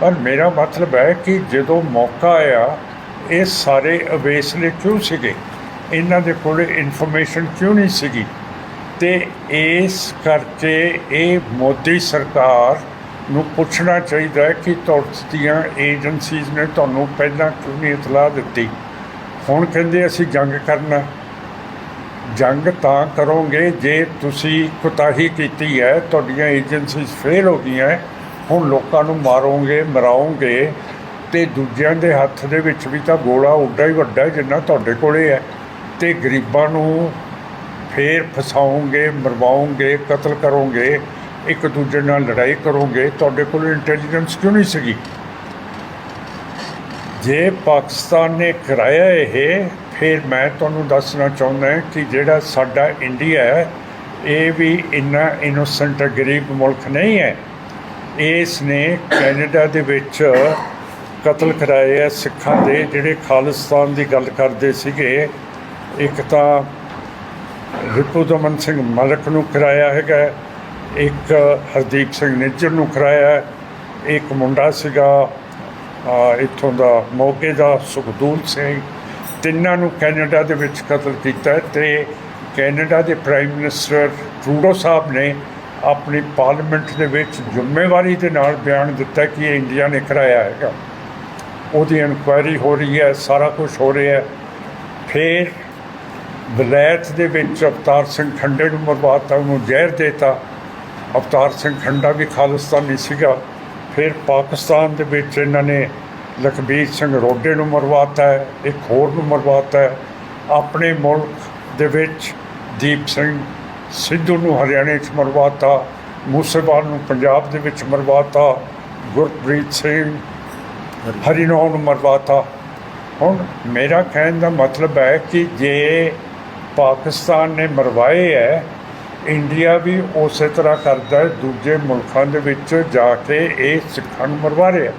ਪਰ ਮੇਰਾ ਮਤਲਬ ਹੈ ਕਿ ਜਦੋਂ ਮੌਕਾ ਆਇਆ, ਇਹ ਸਾਰੇ ਅਵੇਸਲੇ ਕਿਉਂ ਸੀਗੇ? ਇਹਨਾਂ ਦੇ ਕੋਲ ਇਨਫੋਰਮੇਸ਼ਨ ਕਿਉਂ ਨਹੀਂ ਸੀਗੀ? ਤੇ ਇਸ ਕਰਕੇ ਇਹ ਮੋਦੀ ਸਰਕਾਰ ਨੂੰ ਪੁੱਛਣਾ ਚਾਹੀਦਾ ਹੈ ਕਿ ਤੁਹਾਡੀਆਂ ਏਜੰਸੀਜ਼ ਨੇ ਤੁਹਾਨੂੰ ਪਹਿਲਾਂ ਕਿਉਂ ਨਹੀਂ ਇਤਲਾਹ ਦਿੱਤੀ? ਹੁਣ ਕਹਿੰਦੇ ਅਸੀਂ ਜੰਗ ਕਰਨਾ। ਜੰਗ ਤਾਂ ਕਰੋਗੇ ਜੇ ਤੁਸੀਂ ਕੁਤਾਹੀ ਕੀਤੀ ਹੈ, ਤੁਹਾਡੀਆਂ ਏਜੰਸੀਜ਼ ਫੇਲ ਹੋ ਗਈਆਂ ਹੁਣ ਲੋਕਾਂ ਨੂੰ ਮਾਰੋਗੇ ਮਰਾਓਗੇ ਤੇ ਦੂਜਿਆਂ ਦੇ ਹੱਥ ਦੇ ਵਿੱਚ ਵੀ ਤਾਂ ਗੋਲਾ ਉੱਡਾ ਹੀ ਵੱਡਾ ਜਿੰਨਾ ਤੁਹਾਡੇ ਕੋਲੇ ਹੈ। ਤੇ ਗਰੀਬਾਂ ਨੂੰ ਫੇਰ ਫਸਾਓਗੇ ਮਰਵਾਓਗੇ ਕਤਲ ਕਰੋਗੇ, ਇੱਕ ਦੂਜੇ ਨਾਲ ਲੜਾਈ ਕਰੋਗੇ। ਤੁਹਾਡੇ ਕੋਲ ਇੰਟੈਲੀਜੈਂਸ ਕਿਉਂ ਨਹੀਂ ਸੀਗੀ? ਜੇ ਪਾਕਿਸਤਾਨ ਨੇ ਕਰਾਇਆ ਇਹ, ਫਿਰ ਮੈਂ ਤੁਹਾਨੂੰ ਦੱਸਣਾ ਚਾਹੁੰਦਾ ਕਿ ਜਿਹੜਾ ਸਾਡਾ ਇੰਡੀਆ ਹੈ, ਇਹ ਵੀ ਇੰਨਾ ਇਨੋਸੈਂਟ ਗਰੀਬ ਮੁਲਕ ਨਹੀਂ ਹੈ। ਇਸ ਨੇ ਕੈਨੇਡਾ ਦੇ ਵਿੱਚ ਕਤਲ ਕਰਾਏ ਆ ਸਿੱਖਾਂ ਦੇ, ਜਿਹੜੇ ਖਾਲਿਸਤਾਨ ਦੀ ਗੱਲ ਕਰਦੇ ਸੀਗੇ। ਇੱਕ ਤਾਂ ਰਿਪੂ ਦਮਨ ਸਿੰਘ ਮਲਕ ਨੂੰ ਕਰਾਇਆ ਹੈਗਾ, ਇੱਕ ਹਰਦੀਪ ਸਿੰਘ ਨਿੱਜਰ ਨੂੰ ਕਰਾਇਆ, ਇੱਕ ਮੁੰਡਾ ਸੀਗਾ ਇੱਥੋਂ ਦਾ ਮੋਗੇ ਦਾ ਸੁਖਦੂਲ ਸਿੰਘ। ਤਿੰਨਾਂ ਨੂੰ ਕੈਨੇਡਾ ਦੇ ਵਿੱਚ ਕਤਲ ਕੀਤਾ ਹੈ ਤੇ ਕੈਨੇਡਾ ਦੇ ਪ੍ਰਾਈਮ ਮਿਨਿਸਟਰ ਟਰੂਡੋ ਸਾਹਿਬ ਨੇ ਆਪਣੀ ਪਾਰਲੀਮੈਂਟ ਦੇ ਵਿੱਚ ਜ਼ਿੰਮੇਵਾਰੀ ਦੇ ਨਾਲ ਬਿਆਨ ਦਿੱਤਾ ਕਿ ਇਹ ਇੰਡੀਆ ਨੇ ਕਰਾਇਆ ਹੈਗਾ। ਉਹਦੀ ਇਨਕੁਆਇਰੀ ਹੋ ਰਹੀ ਹੈ, ਸਾਰਾ ਕੁਝ ਹੋ ਰਿਹਾ ਹੈ। ਫਿਰ ਵਲੈਤ ਦੇ ਵਿੱਚ ਅਵਤਾਰ ਸਿੰਘ ਖੰਡੇ ਨੂੰ ਮਰਵਾਤਾ, ਉਹਨੂੰ ਜ਼ਹਿਰ ਦੇਤਾ। ਅਵਤਾਰ ਸਿੰਘ ਖੰਡਾ ਵੀ ਖਾਲਿਸਤਾਨੀ ਸੀਗਾ। ਫਿਰ ਪਾਕਿਸਤਾਨ ਦੇ ਵਿੱਚ ਇਹਨਾਂ ਨੇ ਲਖਬੀਰ ਸਿੰਘ ਰੋਡੇ ਨੂੰ ਮਰਵਾਤਾ ਇੱਕ ਹੋਰ ਨੂੰ ਮਰਵਾਤਾ ਆਪਣੇ ਮੁਲਕ ਦੇ ਵਿੱਚ ਦੀਪ ਸਿੰਘ ਸਿੱਧੂ ਨੂੰ ਹਰਿਆਣੇ 'ਚ ਮਰਵਾਤਾ, ਮੂਸੇਵਾਲ ਨੂੰ ਪੰਜਾਬ ਦੇ ਵਿੱਚ ਮਰਵਾਤਾ, ਗੁਰਪ੍ਰੀਤ ਸਿੰਘ ਹਰੀਨੌਰ ਨੂੰ ਮਰਵਾਤਾ। ਹੁਣ ਮੇਰਾ ਕਹਿਣ ਦਾ ਮਤਲਬ ਹੈ ਕਿ ਜੇ ਪਾਕਿਸਤਾਨ ਨੇ ਮਰਵਾਏ ਹੈ, ਇੰਡੀਆ ਵੀ ਉਸੇ ਤਰ੍ਹਾਂ ਕਰਦਾ ਹੈ, ਦੂਜੇ ਮੁਲਕਾਂ ਦੇ ਵਿੱਚ ਜਾ ਕੇ ਇਹ ਸਿੱਖਾਂ ਨੂੰ ਮਰਵਾ ਰਿਹਾ।